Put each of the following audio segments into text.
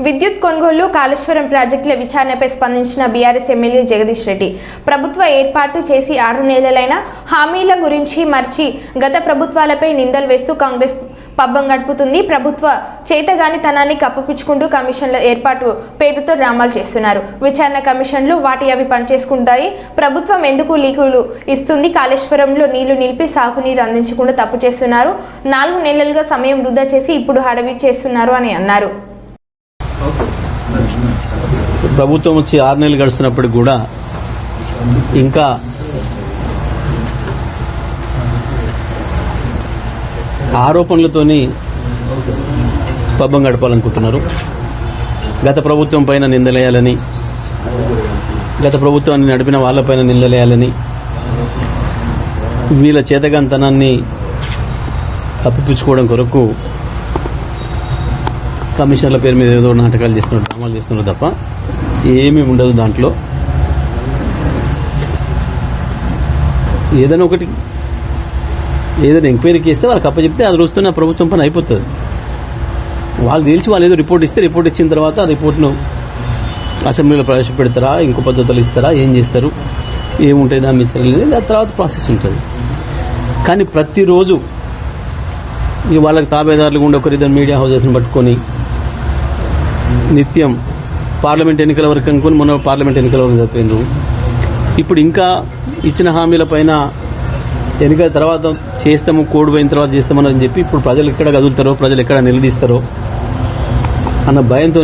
విద్యుత్ కొనుగోలు కాళేశ్వరం ప్రాజెక్టుల విచారణపై స్పందించిన బీఆర్ఎస్ ఎమ్మెల్యే జగదీష్ రెడ్డి. ప్రభుత్వ ఏర్పాటు చేసి ఆరు నెలలైన హామీల గురించి మర్చి గత ప్రభుత్వాలపై నిందలు వేస్తూ కాంగ్రెస్ పబ్బం గడుపుతుంది. ప్రభుత్వ చేతగానితనాన్ని కప్పపుచ్చుకుంటూ కమిషన్ల ఏర్పాటు పేరుతో డ్రామాలు చేస్తున్నారు. విచారణ కమిషన్లు వాటి అవి పనిచేసుకుంటాయి. ప్రభుత్వం ఎందుకు లీకులు ఇస్తుంది? కాళేశ్వరంలో నీళ్ళు నిలిపి సాగునీరు అందించకుండా తప్పు చేస్తున్నారు. నాలుగు నెలలుగా సమయం వృధా చేసి ఇప్పుడు హడవి చేస్తున్నారు అని అన్నారు. ప్రభుత్వం వచ్చి ఆరు నెలలు గడిచినప్పుడు కూడా ఇంకా ఆరోపణలతోని పబ్బం గడపాలనుకుంటున్నారు. గత ప్రభుత్వం పైన నిందలేయాలని గత ప్రభుత్వాన్ని నడిపిన వాళ్ళపైన నిందలేయాలని వీళ్ళ చేతగాంతనాన్ని తప్పిపుచ్చుకోవడం కొరకు కమిషనర్ల పేరు మీద ఏదో నాటకాలు చేస్తున్నారు డ్రామాలు చేస్తున్నారు తప్ప ఏమీ ఉండదు దాంట్లో. ఏదైనా ఒకటి ఏదైనా ఎంక్వైరీకి ఇస్తే వాళ్ళకి అప్పచెప్తే అది రోజుతో ప్రభుత్వం పని అయిపోతుంది. వాళ్ళు తెలిసి వాళ్ళు ఏదో రిపోర్ట్ ఇస్తే రిపోర్ట్ ఇచ్చిన తర్వాత ఆ రిపోర్ట్ను అసెంబ్లీలో ప్రవేశపెడతారా ఇంకో పద్ధతులు ఇస్తారా ఏం చేస్తారు ఏముంటాయి దాని మీద చర్యలు దాని తర్వాత ప్రాసెస్ ఉంటుంది. కానీ ప్రతిరోజు ఈ వాళ్ళకి తాబేదారులు ఉండే ఒకరిద్దరు మీడియా హౌజెస్ని పట్టుకొని నిత్యం పార్లమెంట్ ఎన్నికల వరకు అనుకుని మొన్న పార్లమెంట్ ఎన్నికల వరకు చదివిండ్రు ఇప్పుడు ఇంకా ఇచ్చిన హామీల పైన ఎన్నికల తర్వాత చేస్తాము కోడ్ పోయిన తర్వాత చేస్తామని చెప్పి ఇప్పుడు ప్రజలు ఎక్కడ కదులుతారో ప్రజలు ఎక్కడ నిలదీస్తారో అన్న భయంతో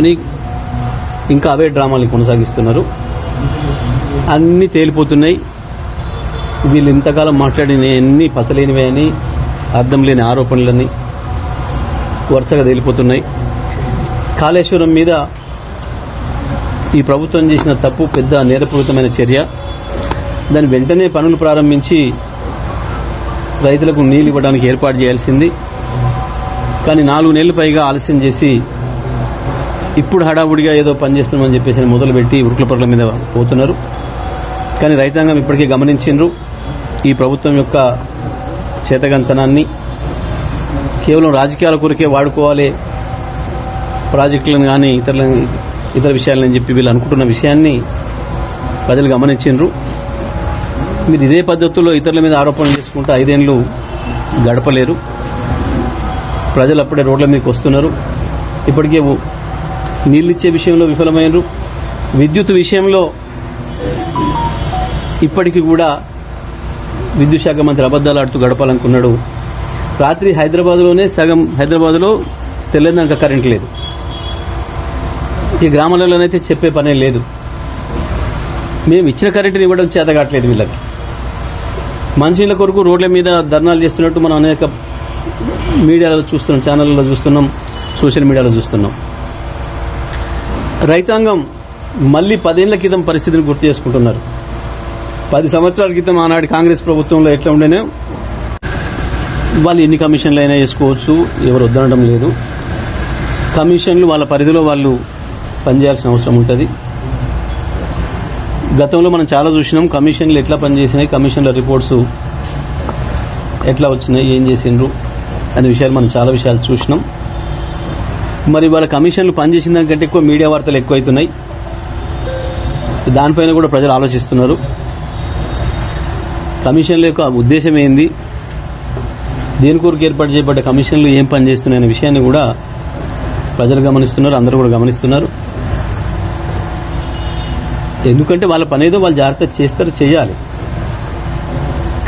ఇంకా అవే డ్రామాలు కొనసాగిస్తున్నారు. అన్నీ తేలిపోతున్నాయి. వీళ్ళు ఇంతకాలం మాట్లాడిన అన్ని పసలేనివే అని అర్థం లేని ఆరోపణలని వరుసగా తేలిపోతున్నాయి. కాళేశ్వరం మీద ఈ ప్రభుత్వం చేసిన తప్పు పెద్ద నేరపూరితమైన చర్య. దాని వెంటనే పనులు ప్రారంభించి రైతులకు నీళ్ళు ఇవ్వడానికి ఏర్పాటు చేయాల్సింది. కానీ నాలుగు నెలలు పైగా ఆలస్యం చేసి ఇప్పుడు హడావుడిగా ఏదో పనిచేస్తున్నామని చెప్పేసి మొదలుపెట్టి ఉరుకుల పరుల మీద పోతున్నారు. కానీ రైతాంగం ఇప్పటికే గమనించిండ్రు. ఈ ప్రభుత్వం యొక్క చేతగంతనాన్ని కేవలం రాజకీయాల కొరకే వాడుకోవాలి ప్రాజెక్టులను కానీ ఇతరుల ఇతర విషయాలని చెప్పి వీళ్ళు అనుకుంటున్న విషయాన్ని ప్రజలు గమనించిండ్రు. మీరు ఇదే పద్ధతుల్లో ఇతరుల మీద ఆరోపణలు చేసుకుంటూ ఐదేళ్ళు గడపలేరు. ప్రజలు అప్పుడే రోడ్ల మీదకి వస్తున్నారు. ఇప్పటికే నీళ్ళిచ్చే విషయంలో విఫలమైనరు విద్యుత్ విషయంలో ఇప్పటికీ కూడా విద్యుత్ శాఖ మంత్రి అబద్దాలు ఆడుతూ గడపాలనుకున్నాడు. రాత్రి హైదరాబాద్లోనే సగం హైదరాబాద్లో తెల్లందాక కరెంట్ లేదు. ఈ గ్రామాలలోనైతే చెప్పే పనే లేదు. మేము ఇచ్చిన కరెంటుని ఇవ్వడం చేత కావట్లేదు వీళ్ళకి. మనుషుల కొరకు రోడ్ల మీద ధర్నాలు చేస్తున్నట్టు మనం అనేక మీడియాలో చూస్తున్నాం ఛానళ్ళలో చూస్తున్నాం సోషల్ మీడియాలో చూస్తున్నాం. రైతాంగం మళ్ళీ పదేళ్ళ క్రితం పరిస్థితిని గుర్తు చేసుకుంటున్నారు. పది సంవత్సరాల క్రితం ఆనాటి కాంగ్రెస్ ప్రభుత్వంలో ఎట్లా ఉండేనే వాళ్ళు ఎన్ని కమిషన్లు అయినా వేసుకోవచ్చు ఎవరు వద్దనడం లేదు. కమిషన్లు వాళ్ళ పరిధిలో వాళ్ళు పనిచేయాల్సిన అవసరం ఉంటుంది. గతంలో మనం చాలా చూసినాం కమిషన్లు ఎట్లా పనిచేసినాయి కమిషన్ల రిపోర్ట్స్ ఎట్లా వచ్చినాయి ఏం చేసిండ్రు అనే విషయాలు మనం చాలా విషయాలు చూసినాం. మరి వాళ్ళ కమిషన్లు పనిచేసిన దానికంటే ఎక్కువ మీడియా వార్తలు ఎక్కువైతున్నాయి. దానిపైన కూడా ప్రజలు ఆలోచిస్తున్నారు. కమిషన్ల యొక్క ఉద్దేశం ఏంది? దేని కొరకు ఏర్పాటు చేయబడ్డ కమిషన్లు ఏం పనిచేస్తున్నాయనే విషయాన్ని కూడా ప్రజలు గమనిస్తున్నారు అందరూ కూడా గమనిస్తున్నారు. ఎందుకంటే వాళ్ళ పని ఏదో వాళ్ళు జాగ్రత్త చేస్తారు చేయాలి.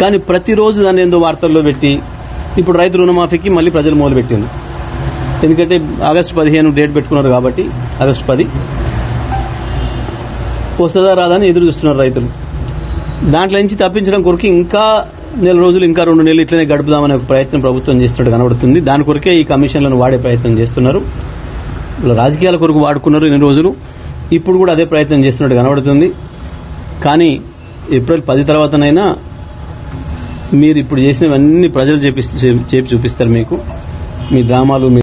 కానీ ప్రతిరోజు దాన్ని ఏందో వార్తల్లో పెట్టి ఇప్పుడు రైతు రుణమాఫీకి మళ్ళీ ప్రజలు మొదలుపెట్టింది ఎందుకంటే ఆగస్టు పదిహేను డేట్ పెట్టుకున్నారు కాబట్టి ఆగస్టు పది. వస్తుందా రాదా అని ఎదురు చూస్తున్నారు రైతులు. దాంట్లో నుంచి తప్పించడం కొరకు ఇంకా నెల రోజులు ఇంకా రెండు నెలలు ఇట్లనే గడుపుదామనే ఒక ప్రయత్నం ప్రభుత్వం చేస్తున్నట్టు కనబడుతుంది. దాని కొరకే ఈ కమిషన్లను వాడే ప్రయత్నం చేస్తున్నారు. రాజకీయాల కొరకు వాడుకున్నారు ఇన్ని రోజులు? ఇప్పుడు కూడా అదే ప్రయత్నం చేస్తున్నట్టు కనబడుతుంది. కానీ ఏప్రిల్ పది తర్వాతనైనా మీరు ఇప్పుడు చేసినవన్నీ ప్రజలు చేపి చేపి చూపిస్తారు మీకు. మీ డ్రామాలు మీ